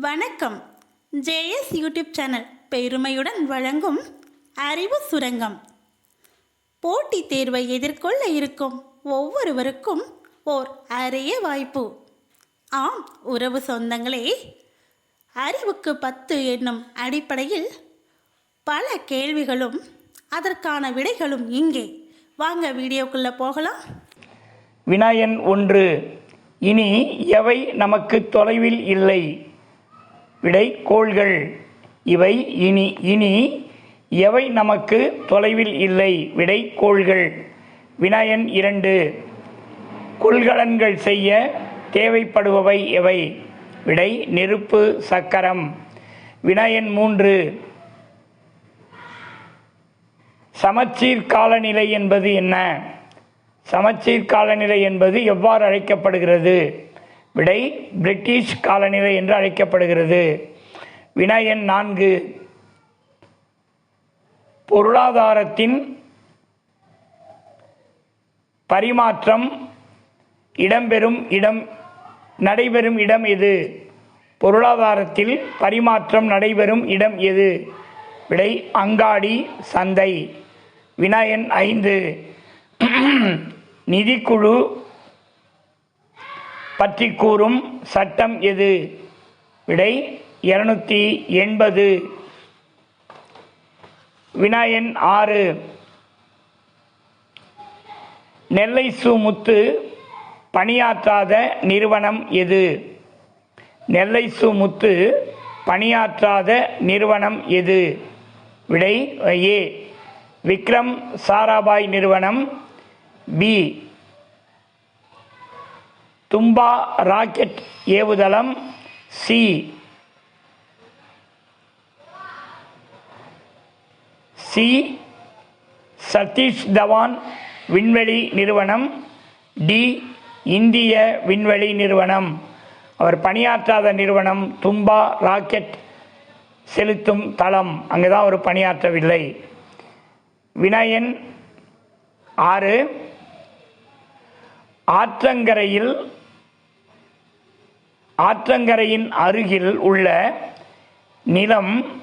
வணக்கம். JS YouTube channel பெருமையுடன் வழங்கும் அறிவு சுரங்கம். போட்டித் தேர்வை எதிர்கொள்ள இருக்கும் ஒவ்வொருவருக்கும் ஓர் அரிய வாய்ப்பு. ஆம் உறவு சொந்தங்களே அறிவுக்கு பத்து என்னும் அடிப்படையில் பல கேள்விகளும் அதற்கான விடைகளும் இங்கே. வாங்க வீடியோக்குள்ளே போகலாம். வினாயன் ஒன்று இனி எவை நமக்கு தொலைவில் இல்லை? விடை கோள்கள் இவை இனி இனி எவை நமக்கு தொலைவில் இல்லை? விடை கோள்கள் இரண்டு. கொள்கலன்கள் செய்ய தேவைப்படுபவை எவை? விடை நெருப்பு சக்கரம். வினயன் மூன்று. சமச்சீர் காலநிலை என்பது என்ன? சமச்சீர் காலநிலை என்பது எவ்வாறு அழைக்கப்படுகிறது? விடை பிரிட்டிஷ் காலநிலை என்று அழைக்கப்படுகிறது. வினாயன் நான்கு. பொருளாதாரத்தின் பரிமாற்றம். இடம்பெறும் இடம் நடைபெறும் இடம் எது? பொருளாதாரத்தில் பரிமாற்றம் நடைபெறும் இடம் எது? விடை அங்காடி சந்தை. வினாயன் ஐந்து. நிதிக்குழு பற்றி கூறும் சட்டம் எது? விடை இருநூத்தி எண்பது. வினாயன் ஆறு. நெல்லை சு முத்து பணியாற்றாத நிறுவனம் எது? நெல்லை சு முத்து பணியாற்றாத நிறுவனம் எது? விடை ஏ. விக்ரம் சாராபாய் நிறுவனம் பி. தும்பா ராக்கெட் ஏவுதளம் சி. சி. சதீஷ் தவான் விண்வெளி நிறுவனம். டி. இந்திய விண்வெளி நிறுவனம். அவர் பணியாற்றாத நிறுவனம் தும்பா ராக்கெட் செலுத்தும் தளம். அங்கே தான் அவர் பணியாற்றவில்லை. வினயன் ஆறு. ஆற்றங்கரையில் ஆற்றங்கரையின் அருகில் உள்ள நிலம்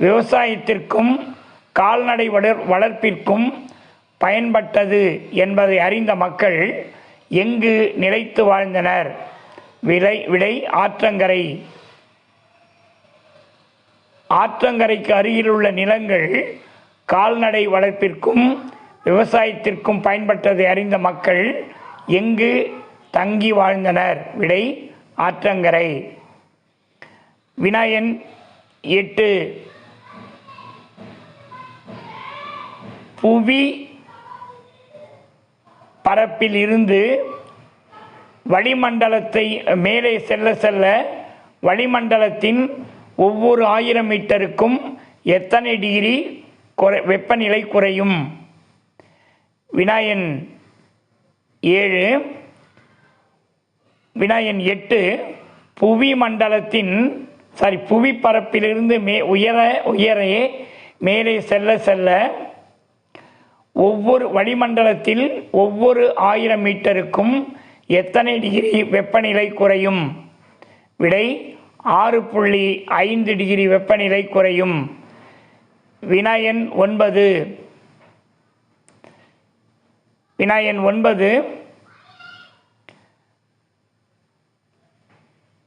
விவசாயத்திற்கும் கால்நடை வளர் வளர்ப்பிற்கும் பயன்பட்டது என்பதை அறிந்த மக்கள் எங்கு நிலைத்து வாழ்ந்தனர்? விலை விடை ஆற்றங்கரை. ஆற்றங்கரைக்கு அருகில் உள்ள நிலங்கள் கால்நடை வளர்ப்பிற்கும் விவசாயத்திற்கும் பயன்பட்டதை அறிந்த மக்கள் எங்கு தங்கி வாழ்ந்தனர். விடை ஆற்றங்கரை. வினாயன் எட்டு. புவி பரப்பில் இருந்து வளிமண்டலத்தை மேலே செல்ல செல்ல வளிமண்டலத்தின் ஒவ்வொரு ஆயிரம் மீட்டருக்கும் எத்தனை டிகிரி குறை வெப்பநிலை குறையும்? வினாயன் ஏழு. வினாயன் எட்டு புவி மண்டலத்தின் சாரி புவி பரப்பிலிருந்து மே உயர உயரே மேலே செல்ல செல்ல ஒவ்வொரு வளிமண்டலத்தில் ஒவ்வொரு ஆயிரம் மீட்டருக்கும் எத்தனை டிகிரி வெப்பநிலை குறையும்? விடை ஆறு புள்ளி ஐந்து டிகிரி வெப்பநிலை குறையும். வினாயன் ஒன்பது. வினாயன் ஒன்பது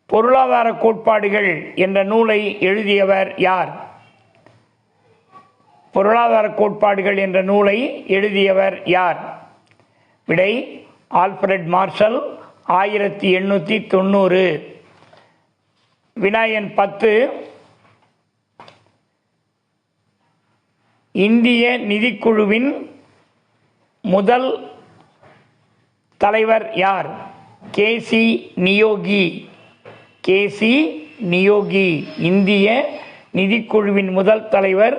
பொருளாதார கோட்பாடுகள் என்ற நூலை எழுதியவர் யார்? பொருளாதார கோட்பாடுகள் என்ற நூலை எழுதியவர் யார்? விடை ஆல்ஃபிரட் மார்ஷல் ஆயிரத்தி எண்ணூற்றி தொண்ணூறு. வினாயன் பத்து. இந்திய நிதிக்குழுவின் முதல் தலைவர் யார்? கேசி நியோகி. கேசி நியோகி இந்திய நிதிக்குழுவின் முதல் தலைவர்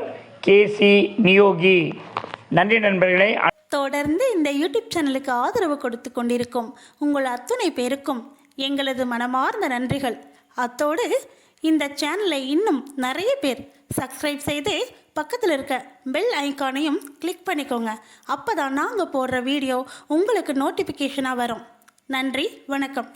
கேசி நியோகி. நன்றி நண்பர்களே. தொடர்ந்து இந்த யூடியூப் சேனலுக்கு ஆதரவு கொடுத்து கொண்டிருக்கும் உங்கள் அத்துணை பேருக்கும் எங்களது மனமார்ந்த நன்றிகள். அத்தோடு இந்த சேனலை இன்னும் நிறைய பேர் சப்ஸ்கிரைப் செய்து பக்கத்தில் இருக்க பெல் ஐக்கானையும் கிளிக் பண்ணிக்கோங்க. அப்போ தான் நாங்கள் போடுற வீடியோ உங்களுக்கு நோட்டிஃபிகேஷனாக வரும். நன்றி வணக்கம்.